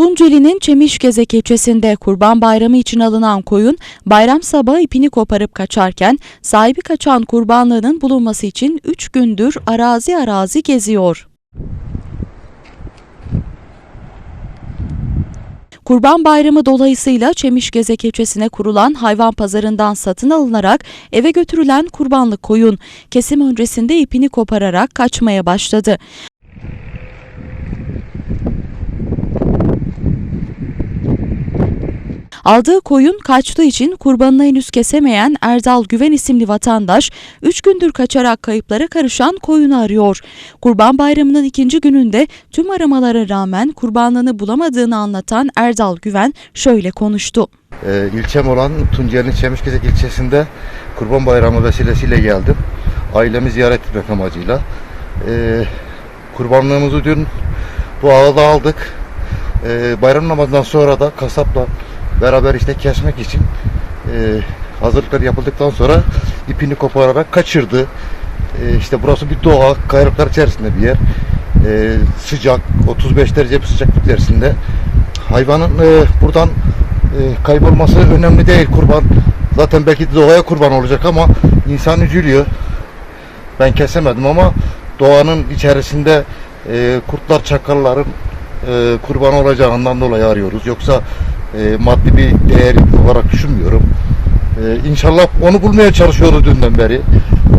Tunceli'nin Çemişgezek ilçesinde Kurban Bayramı için alınan koyun bayram sabahı ipini koparıp kaçarken sahibi kaçan kurbanlığının bulunması için 3 gündür arazi arazi geziyor. Kurban Bayramı dolayısıyla Çemişgezek ilçesine kurulan hayvan pazarından satın alınarak eve götürülen kurbanlık koyun kesim öncesinde ipini kopararak kaçmaya başladı. Aldığı koyun kaçtığı için kurbanını henüz kesemeyen Erdal Güven isimli vatandaş 3 gündür kaçarak kayıplara karışan koyunu arıyor. Kurban Bayramı'nın ikinci gününde tüm aramalara rağmen kurbanlığını bulamadığını anlatan Erdal Güven şöyle konuştu. Ee, ilçem olan Tunceli'nin Çemişgezek ilçesinde Kurban Bayramı vesilesiyle geldim. Ailemi ziyaret etmek amacıyla. Ee, kurbanlığımızı dün bu ağda aldık. Ee, bayram namazından sonra da kasapla beraber işte kesmek için e, hazırlıklar yapıldıktan sonra ipini kopararak kaçırdı. Ee, işte burası bir doğa, kayalıklar içerisinde bir yer. Ee, sıcak, 35 derece bir sıcaklık içerisinde. Hayvanın e, buradan e, kaybolması önemli değil kurban. Zaten belki doğaya kurban olacak ama insan üzülüyor. Ben kesemedim ama doğanın içerisinde e, kurtlar çakalların e, kurban olacağından dolayı arıyoruz. Yoksa e, maddi bir değer olarak düşünmüyorum. E, inşallah onu bulmaya çalışıyoruz dünden beri.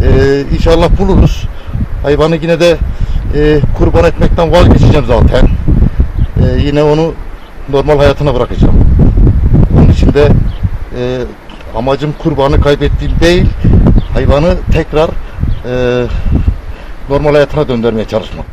E, inşallah buluruz. Hayvanı yine de e, kurban etmekten vazgeçeceğim zaten. E, yine onu normal hayatına bırakacağım. Onun için de e, amacım kurbanı kaybettiğim değil, hayvanı tekrar e, normal hayatına döndürmeye çalışmak.